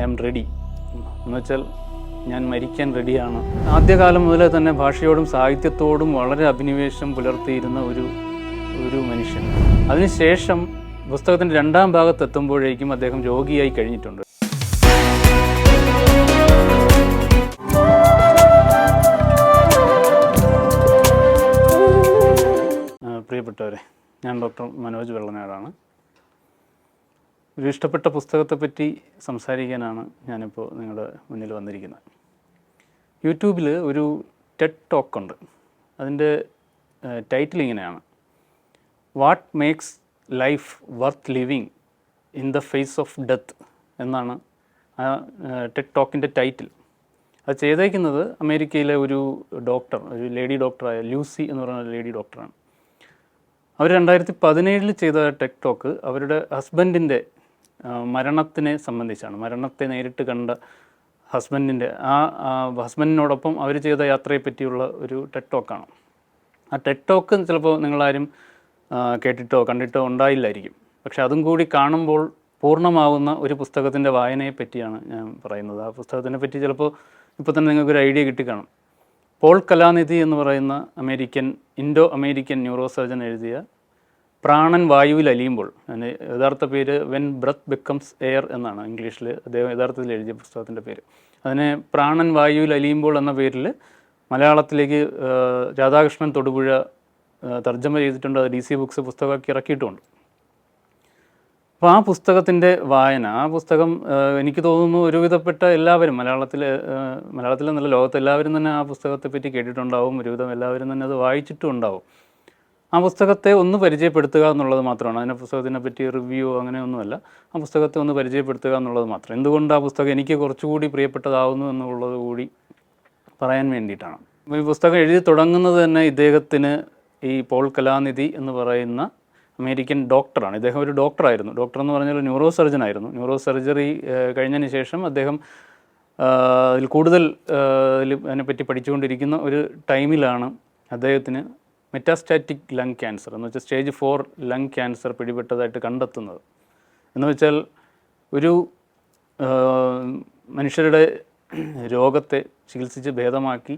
I am ready. എന്നുവെച്ചാൽ ഞാൻ മരിക്കാൻ റെഡിയാണ്. ആദ്യകാലം മുതലേ തന്നെ ഭാഷയോടും സാഹിത്യത്തോടും വളരെ അഭിനിവേശം പുലർത്തിയിരുന്ന ഒരു ഒരു മനുഷ്യൻ. അതിനുശേഷം പുസ്തകത്തിന്റെ രണ്ടാം ഭാഗത്ത് എത്തുമ്പോഴേക്കും അദ്ദേഹം രോഗിയായി കഴിഞ്ഞിട്ടുണ്ട്. പ്രിയപ്പെട്ടവരെ ഞാൻ ഡോക്ടർ മനോജ് വെള്ളനാടാണ്. ഒരു ഇഷ്ടപ്പെട്ട പുസ്തകത്തെപ്പറ്റി സംസാരിക്കാനാണ് ഞാനിപ്പോൾ നിങ്ങളുടെ മുന്നിൽ വന്നിരിക്കുന്നത്. യൂട്യൂബിൽ ഒരു ടെഡ് ടോക്ക് ഉണ്ട്. അതിന്റെ ടൈറ്റിൽ ഇങ്ങനെയാണ്. What makes life worth living in the face of death എന്നാണ് ആ ടെഡ് ടോക്കിന്റെ ടൈറ്റിൽ. അത് ചെയ്തേക്കുന്നത് അമേരിക്കയിലെ ഒരു ഡോക്ടർ ഒരു ലേഡി ഡോക്ടറായ ലൂസി എന്ന് പറയുന്ന ലേഡി ഡോക്ടറാണ്. അവർ രണ്ടായിരത്തി പതിനേഴിൽ ചെയ്ത ടെക് ടോക്ക് അവരുടെ ഹസ്ബൻഡിന്റെ മരണത്തിനെ സംബന്ധിച്ചാണ്. മരണത്തെ നേരിട്ട് കണ്ട ഹസ്ബൻഡിന്റെ ആ ഹസ്ബൻഡിനോടൊപ്പം അവർ ചെയ്ത യാത്രയെ പറ്റിയുള്ള ഒരു ടെക്ടോക്കാണ് ആ ടെക്ടോക്ക് ചിലപ്പോൾ നിങ്ങളാരും കേട്ടിട്ടോ കണ്ടിട്ടോ ഉണ്ടായില്ലായിരിക്കും. പക്ഷെ അതും കൂടി കാണുമ്പോൾ പൂർണമാവുന്ന ഒരു പുസ്തകത്തിന്റെ വായനയെ പറ്റിയാണ് ഞാൻ പറയുന്നത്. ആ പുസ്തകത്തിനെ പറ്റി ചിലപ്പോൾ ഇപ്പോൾ തന്നെ നിങ്ങൾക്കൊരു ഐഡിയ കിട്ടിക്കാണും പോൾ കലാനിധി എന്ന് പറയുന്ന American Indo American neurosurgeon എഴുതിയ പ്രാണൻ വായുവിൽ അലിയുമ്പോൾ അതിന് യഥാർത്ഥ പേര് വെൻ ബ്രത്ത് ബിക്കംസ് എയർ എന്നാണ് ഇംഗ്ലീഷിൽ അദ്ദേഹം യഥാർത്ഥത്തിൽ എഴുതിയ പുസ്തകത്തിന്റെ പേര്. അതിനെ പ്രാണൻ വായുവിൽ അലിയുമ്പോൾ എന്ന പേരിൽ മലയാളത്തിലേക്ക് രാധാകൃഷ്ണൻ തൊടുപുഴ തർജമ ചെയ്തിട്ടുണ്ട്. അത് ഡി സി ബുക്സ് പുസ്തകമാക്കി ഇറക്കിയിട്ടുണ്ട്. അപ്പോൾ ആ പുസ്തകത്തിന്റെ വായന ആ പുസ്തകം എനിക്ക് തോന്നുന്നു ഒരുവിധപ്പെട്ട എല്ലാവരും മലയാളത്തിൽ മലയാളത്തിൽ നല്ല ലോകത്ത് എല്ലാവരും തന്നെ ആ പുസ്തകത്തെപ്പറ്റി കേട്ടിട്ടുണ്ടാവും. ഒരുവിധം എല്ലാവരും തന്നെ അത് വായിച്ചിട്ടും ഉണ്ടാവും. ആ പുസ്തകത്തെ ഒന്ന് പരിചയപ്പെടുത്തുക എന്നുള്ളത് മാത്രമാണ്. അതിനെ പുസ്തകത്തിനെ പറ്റി റിവ്യൂ അങ്ങനെയൊന്നുമല്ല ആ പുസ്തകത്തെ ഒന്ന് പരിചയപ്പെടുത്തുക എന്നുള്ളത് മാത്രം. എന്തുകൊണ്ട് ആ പുസ്തകം എനിക്ക് കുറച്ചുകൂടി പ്രിയപ്പെട്ടതാവുന്നു എന്നുള്ളത് കൂടി പറയാൻ വേണ്ടിയിട്ടാണ്. ഈ പുസ്തകം എഴുതി തുടങ്ങുന്നത് തന്നെ ഇദ്ദേഹത്തിന് ഈ പോൾ കലാനിധി എന്ന് പറയുന്ന അമേരിക്കൻ ഡോക്ടറാണ്. ഇദ്ദേഹം ഒരു ഡോക്ടറായിരുന്നു. ഡോക്ടർ എന്ന് പറഞ്ഞാൽ ന്യൂറോ സർജൻ ആയിരുന്നു. ന്യൂറോ സർജറി കഴിഞ്ഞതിന് ശേഷം അദ്ദേഹം അതിൽ കൂടുതൽ അതിനെപ്പറ്റി പഠിച്ചുകൊണ്ടിരിക്കുന്ന ഒരു ടൈമിലാണ് അദ്ദേഹത്തിന് മെറ്റാസ്റ്റാറ്റിക് ലങ് ക്യാൻസർ എന്ന് വെച്ചാൽ സ്റ്റേജ് ഫോർ ലങ് ക്യാൻസർ പിടിപെട്ടതായിട്ട് കണ്ടെത്തുന്നത്. എന്ന് വെച്ചാൽ ഒരു മനുഷ്യരുടെ രോഗത്തെ ചികിത്സിച്ച് ഭേദമാക്കി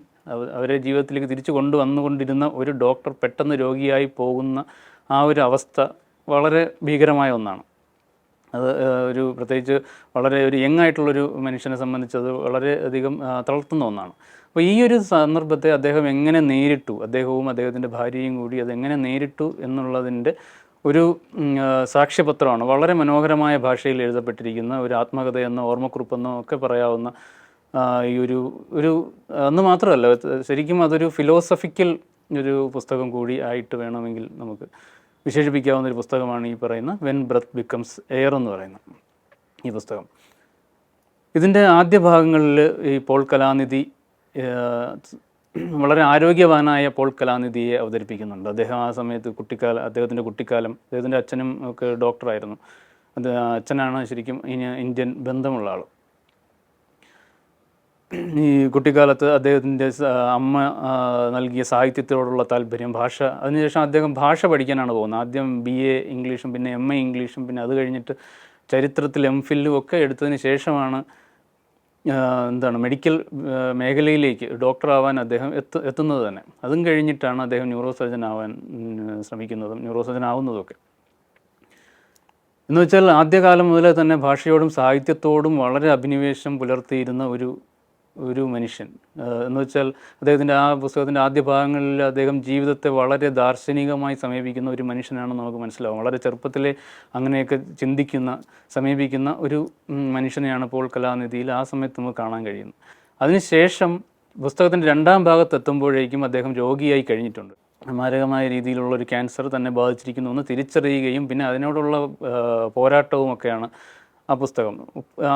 അവരെ ജീവിതത്തിലേക്ക് തിരിച്ചു കൊണ്ടുവന്നുകൊണ്ടിരുന്ന ഒരു ഡോക്ടർ പെട്ടെന്ന് രോഗിയായി പോകുന്ന ആ ഒരു അവസ്ഥ വളരെ ഭീകരമായ ഒന്നാണ്. അത് ഒരു പ്രത്യേകിച്ച് വളരെ ഒരു യങ് ആയിട്ടുള്ളൊരു മനുഷ്യനെ സംബന്ധിച്ച് അത് വളരെയധികം തളർത്തുന്ന ഒന്നാണ്. അപ്പോൾ ഈ ഒരു സന്ദർഭത്തെ അദ്ദേഹം എങ്ങനെ നേരിട്ടു? അദ്ദേഹവും അദ്ദേഹത്തിന്റെ ഭാര്യയും കൂടി അതെങ്ങനെ നേരിട്ടു എന്നുള്ളതിന്റെ ഒരു സാക്ഷ്യപത്രമാണ്. വളരെ മനോഹരമായ ഭാഷയിൽ എഴുതപ്പെട്ടിരിക്കുന്ന ഒരു ആത്മകഥയെന്നോ ഓർമ്മക്കുറിപ്പെന്നോ ഒക്കെ പറയാവുന്ന ഈ ഒരു ഒരു അന്ന് മാത്രമല്ല ശരിക്കും അതൊരു ഫിലോസഫിക്കൽ ഒരു പുസ്തകം കൂടി ആയിട്ട് വേണമെങ്കിൽ നമുക്ക് വിശേഷിപ്പിക്കാവുന്ന ഒരു പുസ്തകമാണ് ഈ പറയുന്ന വെൻ ബ്രത്ത് ബിക്കംസ് എയർ എന്ന് പറയുന്ന ഈ പുസ്തകം. ഇതിന്റെ ആദ്യ ഭാഗങ്ങളിൽ ഈ പോൾ കലാനിധി വളരെ ആരോഗ്യവാനായ പോൾ കലാനിധിയെ അവതരിപ്പിക്കുന്നുണ്ട്. അദ്ദേഹം ആ സമയത്ത് കുട്ടിക്കാലം അദ്ദേഹത്തിന്റെ കുട്ടിക്കാലം അദ്ദേഹത്തിന്റെ അച്ഛനും ഒക്കെ ഡോക്ടറായിരുന്നു. അത് അച്ഛനാണ് ശരിക്കും ഇനി- ഇന്ത്യൻ ബന്ധമുള്ള ആൾ ഈ കുട്ടിക്കാലത്ത് അദ്ദേഹത്തിന്റെ അമ്മ നൽകിയ സാഹിത്യത്തോടുള്ള താല്പര്യം ഭാഷ അതിനുശേഷം അദ്ദേഹം ഭാഷ പഠിക്കാനാണ് പോകുന്നത്. ആദ്യം ബി എ ഇംഗ്ലീഷും പിന്നെ എം എ ഇംഗ്ലീഷും പിന്നെ അത് കഴിഞ്ഞിട്ട് ചരിത്രത്തിൽ എം ഫില്ലും ഒക്കെ എടുത്തതിന് ശേഷമാണ് എന്താണ് മെഡിക്കൽ മേഖലയിലേക്ക് ഡോക്ടർ ആവാൻ അദ്ദേഹം എത്തു എത്തുന്നത് തന്നെ. അതും കഴിഞ്ഞിട്ടാണ് അദ്ദേഹം ന്യൂറോ സർജൻ ആവാൻ ശ്രമിക്കുന്നതും ന്യൂറോ സർജൻ ആവുന്നതുമൊക്കെ. എന്ന് വെച്ചാൽ ആദ്യകാലം മുതലേ തന്നെ ഭാഷയോടും സാഹിത്യത്തോടും വളരെ അഭിനിവേശം പുലർത്തിയിരുന്ന ഒരു ഒരു മനുഷ്യൻ. എന്ന് വെച്ചാൽ അദ്ദേഹത്തിന്റെ ആ പുസ്തകത്തിന്റെ ആദ്യ ഭാഗങ്ങളിൽ അദ്ദേഹം ജീവിതത്തെ വളരെ ദാർശനികമായി സമീപിക്കുന്ന ഒരു മനുഷ്യനാണെന്ന് നമുക്ക് മനസ്സിലാവും. വളരെ ചെറുപ്പത്തിലെ അങ്ങനെയൊക്കെ ചിന്തിക്കുന്ന സമീപിക്കുന്ന ഒരു മനുഷ്യനെയാണ് ഇപ്പോൾ കലാനിധിയിൽ ആ സമയത്ത് നമുക്ക് കാണാൻ കഴിയുന്നത്. അതിനുശേഷം പുസ്തകത്തിന്റെ രണ്ടാം ഭാഗത്ത് എത്തുമ്പോഴേക്കും അദ്ദേഹം രോഗിയായി കഴിഞ്ഞിട്ടുണ്ട്. മാരകമായ രീതിയിലുള്ള ഒരു ക്യാൻസർ തന്നെ ബാധിച്ചിരിക്കുന്നു എന്ന് തിരിച്ചറിയുകയും പിന്നെ അതിനോടുള്ള പോരാട്ടവും ഒക്കെയാണ് ആ പുസ്തകം.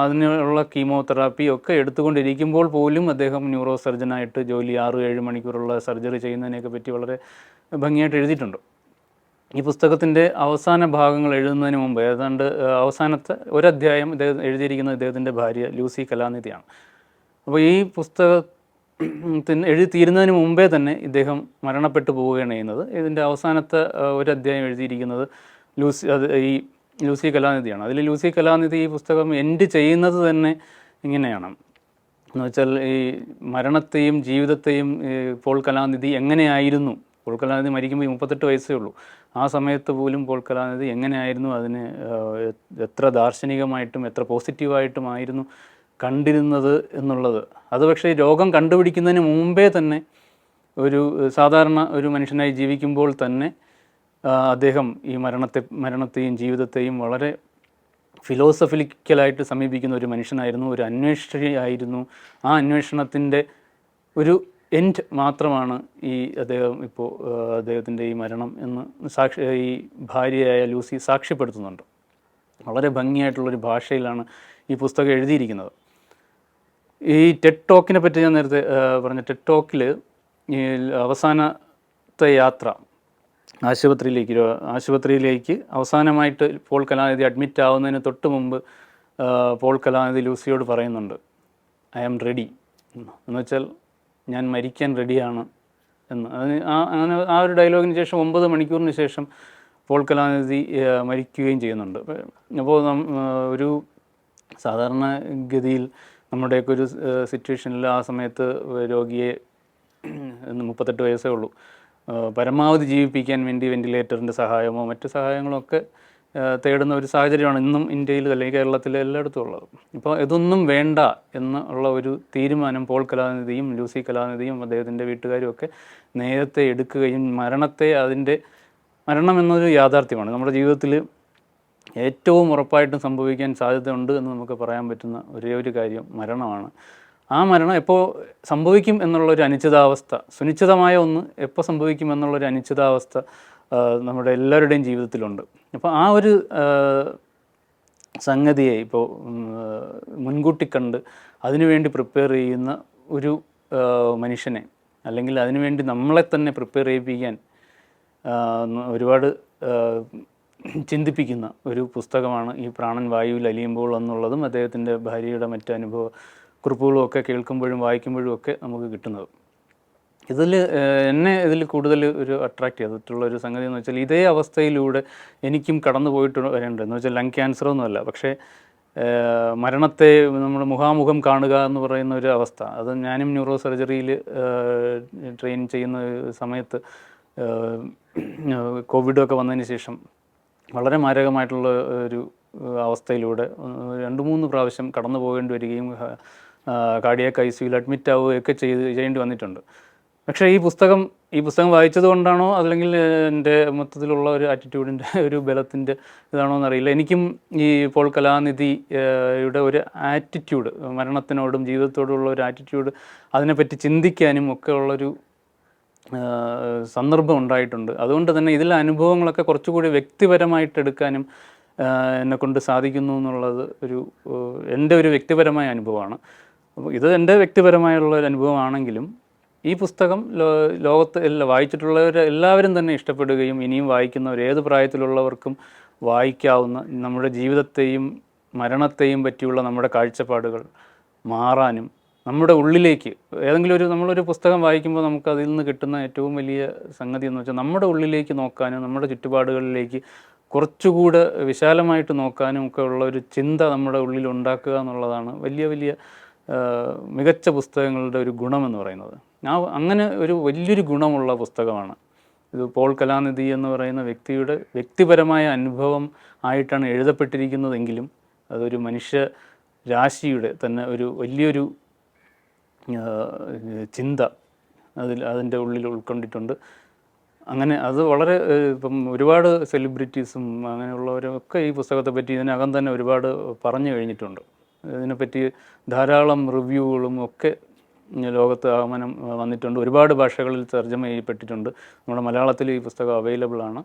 അതിനുള്ള കീമോതെറാപ്പി ഒക്കെ എടുത്തുകൊണ്ടിരിക്കുമ്പോൾ പോലും അദ്ദേഹം ന്യൂറോ സർജനായിട്ട് ജോലി ആറ് ഏഴ് മണിക്കൂറുള്ള സർജറി ചെയ്യുന്നതിനെയൊക്കെ പറ്റി വളരെ ഭംഗിയായിട്ട് എഴുതിയിട്ടുണ്ട്. ഈ പുസ്തകത്തിന്റെ അവസാന ഭാഗങ്ങൾ എഴുതുന്നതിന് മുമ്പ് ഏതാണ്ട് അവസാനത്തെ ഒരധ്യായം ഇദ്ദേഹം എഴുതിയിരിക്കുന്നത് ഇദ്ദേഹത്തിന്റെ ഭാര്യ ലൂസി കലാനിധിയാണ്. അപ്പോൾ ഈ പുസ്തകത്തിന് എഴുതി തീരുന്നതിന് മുമ്പേ തന്നെ ഇദ്ദേഹം മരണപ്പെട്ടു പോവുകയാണ് ചെയ്യുന്നത്. ഇതിന്റെ അവസാനത്തെ ഒരു അധ്യായം എഴുതിയിരിക്കുന്നത് ലൂസി അത് ഈ ലൂസി കലാനിധിയാണ്. അതിൽ ലൂസി കലാനിധി ഈ പുസ്തകം എൻഡ് ചെയ്യുന്നത് തന്നെ ഇങ്ങനെയാണ്. എന്ന് വെച്ചാൽ ഈ മരണത്തെയും ജീവിതത്തെയും പോൾ കലാനിധി എങ്ങനെയായിരുന്നു? പോൾ കലാനിധി മരിക്കുമ്പോൾ മുപ്പത്തെട്ട് വയസ്സേ ഉള്ളൂ. ആ സമയത്ത് പോലും പോൾ കലാനിധി എങ്ങനെയായിരുന്നു? അതിന് എത്ര ദാർശനികമായിട്ടും എത്ര പോസിറ്റീവായിട്ടും ആയിരുന്നു കണ്ടിരുന്നത് എന്നുള്ളത്. അത് പക്ഷേ രോഗം കണ്ടുപിടിക്കുന്നതിന് മുമ്പേ തന്നെ ഒരു സാധാരണ ഒരു മനുഷ്യനായി ജീവിക്കുമ്പോൾ തന്നെ അദ്ദേഹം ഈ മരണത്തെ മരണത്തെയും ജീവിതത്തെയും വളരെ ഫിലോസഫിക്കലായിട്ട് സമീപിക്കുന്ന ഒരു മനുഷ്യനായിരുന്നു ഒരു അന്വേഷണയായിരുന്നു ആ അന്വേഷണത്തിന്റെ ഒരു എൻഡ് മാത്രമാണ് ഈ അദ്ദേഹം ഇപ്പോൾ അദ്ദേഹത്തിന്റെ ഈ മരണം എന്ന് സാക്ഷി ഈ ഭാര്യയായ ലൂസി സാക്ഷ്യപ്പെടുത്തുന്നുണ്ട്. വളരെ ഭംഗിയായിട്ടുള്ളൊരു ഭാഷയിലാണ് ഈ പുസ്തകം എഴുതിയിരിക്കുന്നത്. ഈ ടെഡ് ടോക്കിനെ പറ്റി ഞാൻ നേരത്തെ പറഞ്ഞ ടെഡ് ടോക്കിൽ ഈ അവസാനത്തെ യാത്ര ആശുപത്രിയിലേക്ക് ആശുപത്രിയിലേക്ക് അവസാനമായിട്ട് പോൾ കലാനിധി അഡ്മിറ്റ് ആവുന്നതിന് തൊട്ട് മുമ്പ് പോൾ കലാനിധി ലൂസിയോട് പറയുന്നുണ്ട് ഐ ആം റെഡി എന്ന് വെച്ചാൽ ഞാൻ മരിക്കാൻ റെഡിയാണ് എന്ന്. അതിന് ആ അങ്ങനെ ആ ഒരു ഡയലോഗിന് ശേഷം ഒമ്പത് മണിക്കൂറിന് ശേഷം പോൾ കലാനിധി മരിക്കുകയും ചെയ്യുന്നുണ്ട്. അപ്പോൾ ഒരു സാധാരണ ഗതിയിൽ നമ്മുടെയൊക്കെ ഒരു സിറ്റുവേഷനിൽ ആ സമയത്ത് രോഗിയെ മുപ്പത്തെട്ട് വയസ്സേ ഉള്ളൂ. പരമാവധി ജീവിപ്പിക്കാൻ വേണ്ടി വെന്റിലേറ്ററിന്റെ സഹായമോ മറ്റു സഹായങ്ങളോ ഒക്കെ തേടുന്ന ഒരു സാഹചര്യമാണ് ഇന്നും ഇന്ത്യയിൽ അല്ലെങ്കിൽ കേരളത്തിൽ എല്ലായിടത്തും ഉള്ളത്. ഇപ്പോൾ ഇതൊന്നും വേണ്ട എന്നുള്ള ഒരു തീരുമാനം പോൾ കലാനിധിയും ലൂസി കലാനിധിയും അദ്ദേഹത്തിന്റെ വീട്ടുകാരും ഒക്കെ നേരത്തെ എടുക്കുകയും മരണത്തെ അതിന്റെ മരണം എന്നൊരു യാഥാർത്ഥ്യമാണ്. നമ്മുടെ ജീവിതത്തിൽ ഏറ്റവും ഉറപ്പായിട്ടും സംഭവിക്കാൻ സാധ്യതയുണ്ട് എന്ന് നമുക്ക് പറയാൻ പറ്റുന്ന ഒരേ ഒരു കാര്യം മരണമാണ്. ആ മരണം എപ്പോൾ സംഭവിക്കും എന്നുള്ളൊരു അനിശ്ചിതാവസ്ഥ സുനിശ്ചിതമായ ഒന്ന് എപ്പോൾ സംഭവിക്കും എന്നുള്ളൊരു അനിശ്ചിതാവസ്ഥ നമ്മുടെ എല്ലാവരുടെയും ജീവിതത്തിലുണ്ട്. അപ്പോൾ ആ ഒരു സംഗതിയെ ഇപ്പോൾ മുൻകൂട്ടി കണ്ട് അതിനുവേണ്ടി പ്രിപ്പയർ ചെയ്യുന്ന ഒരു മനുഷ്യനെ അല്ലെങ്കിൽ അതിനുവേണ്ടി നമ്മളെ തന്നെ പ്രിപ്പയർ ചെയ്യിപ്പിക്കാൻ ഒരുപാട് ചിന്തിപ്പിക്കുന്ന ഒരു പുസ്തകമാണ് ഈ പ്രാണൻ വായുവിൽ അലിയുമ്പോൾ എന്നുള്ളതും അദ്ദേഹത്തിന്റെ ഭാര്യയുടെ മറ്റനുഭവം കുറിപ്പുകളും ഒക്കെ കേൾക്കുമ്പോഴും വായിക്കുമ്പോഴും ഒക്കെ നമുക്ക് കിട്ടുന്നത്. ഇതിൽ എന്നെ ഇതിൽ കൂടുതൽ ഒരു അട്രാക്ട് ചെയ്തിട്ടുള്ള ഒരു സംഗതി എന്ന് വെച്ചാൽ ഇതേ അവസ്ഥയിലൂടെ എനിക്കും കടന്നു പോയിട്ട് വരേണ്ടത് എന്ന് വെച്ചാൽ ലങ് ക്യാൻസർ ഒന്നുമല്ല പക്ഷേ മരണത്തെ നമ്മൾ മുഖാമുഖം കാണുക എന്ന് പറയുന്ന ഒരു അവസ്ഥ. അത് ഞാനും ന്യൂറോ സർജറിയിൽ ട്രെയിൻ ചെയ്യുന്ന സമയത്ത് കോവിഡൊക്കെ വന്നതിന് ശേഷം വളരെ മാരകമായിട്ടുള്ള ഒരു അവസ്ഥയിലൂടെ രണ്ട് മൂന്ന് പ്രാവശ്യം കടന്നു പോകേണ്ടി വരികയും കാർഡിയാക്ക് ഐ സിയിൽ അഡ്മിറ്റ് ആവുകയൊക്കെ ചെയ്ത് ചെയ്യേണ്ടി വന്നിട്ടുണ്ട്. പക്ഷേ ഈ പുസ്തകം ഈ പുസ്തകം വായിച്ചത് കൊണ്ടാണോ അല്ലെങ്കിൽ എന്റെ മൊത്തത്തിലുള്ള ഒരു ആറ്റിറ്റ്യൂഡിന്റെ ഒരു ബലത്തിന്റെ ഇതാണോ എന്നറിയില്ല. എനിക്കും ഈ ഇപ്പോൾ കലാനിധിയുടെ ഒരു ആറ്റിറ്റ്യൂഡ് മരണത്തിനോടും ജീവിതത്തോടുമുള്ള ഒരു ആറ്റിറ്റ്യൂഡ് അതിനെപ്പറ്റി ചിന്തിക്കാനും ഒക്കെ ഉള്ളൊരു സന്ദർഭം ഉണ്ടായിട്ടുണ്ട്. അതുകൊണ്ട് തന്നെ ഇതിലെ അനുഭവങ്ങളൊക്കെ കുറച്ചുകൂടി വ്യക്തിപരമായിട്ട് എടുക്കാനും എന്നെ കൊണ്ട് സാധിക്കുന്നു എന്നുള്ളത് ഒരു എന്റെ ഒരു വ്യക്തിപരമായ അനുഭവമാണ്. അപ്പോൾ ഇത് എന്റെ വ്യക്തിപരമായുള്ള ഒരു അനുഭവമാണെങ്കിലും ഈ പുസ്തകം ലോ ലോകത്ത് എല്ലാ വായിച്ചിട്ടുള്ളവർ എല്ലാവരും തന്നെ ഇഷ്ടപ്പെടുകയും ഇനിയും വായിക്കുന്നവർ ഏത് പ്രായത്തിലുള്ളവർക്കും വായിക്കാവുന്ന നമ്മുടെ ജീവിതത്തെയും മരണത്തെയും പറ്റിയുള്ള നമ്മുടെ കാഴ്ചപ്പാടുകൾ മാറാനും നമ്മുടെ ഉള്ളിലേക്ക് ഏതെങ്കിലും ഒരു നമ്മളൊരു പുസ്തകം വായിക്കുമ്പോൾ നമുക്ക് അതിൽ നിന്ന് കിട്ടുന്ന ഏറ്റവും വലിയ സംഗതി എന്ന് വെച്ചാൽ നമ്മുടെ ഉള്ളിലേക്ക് നോക്കാനും നമ്മുടെ ചുറ്റുപാടുകളിലേക്ക് കുറച്ചുകൂടെ വിശാലമായിട്ട് നോക്കാനും ഒക്കെ ഉള്ള ഒരു ചിന്ത നമ്മുടെ ഉള്ളിൽ ഉണ്ടാക്കുക എന്നുള്ളതാണ് വലിയ വലിയ മികച്ച പുസ്തകങ്ങളുടെ ഒരു ഗുണമെന്ന് പറയുന്നത്. ആ അങ്ങനെ ഒരു വലിയൊരു ഗുണമുള്ള പുസ്തകമാണ്. ഇത് പോൾ കലാനിധി എന്ന് പറയുന്ന വ്യക്തിയുടെ വ്യക്തിപരമായ അനുഭവം ആയിട്ടാണ് എഴുതപ്പെട്ടിരിക്കുന്നതെങ്കിലും അതൊരു മനുഷ്യ രാശിയുടെ തന്നെ ഒരു വലിയൊരു ചിന്ത അതിൽ അതിന്റെ ഉള്ളിൽ ഉൾക്കൊണ്ടിട്ടുണ്ട്. അങ്ങനെ അത് വളരെ ഇപ്പം ഒരുപാട് സെലിബ്രിറ്റീസും അങ്ങനെയുള്ളവരൊക്കെ ഈ പുസ്തകത്തെ പറ്റി ഇതിനകം തന്നെ ഒരുപാട് പറഞ്ഞു കഴിഞ്ഞിട്ടുണ്ട്. ഇതിനെപ്പറ്റി ധാരാളം റിവ്യൂകളും ഒക്കെ ലോകത്ത് ആഗമനം വന്നിട്ടുണ്ട്. ഒരുപാട് ഭാഷകളിൽ തർജമ ചെയ്യപ്പെട്ടിട്ടുണ്ട്. നമ്മുടെ മലയാളത്തിൽ ഈ പുസ്തകം അവൈലബിൾ ആണ്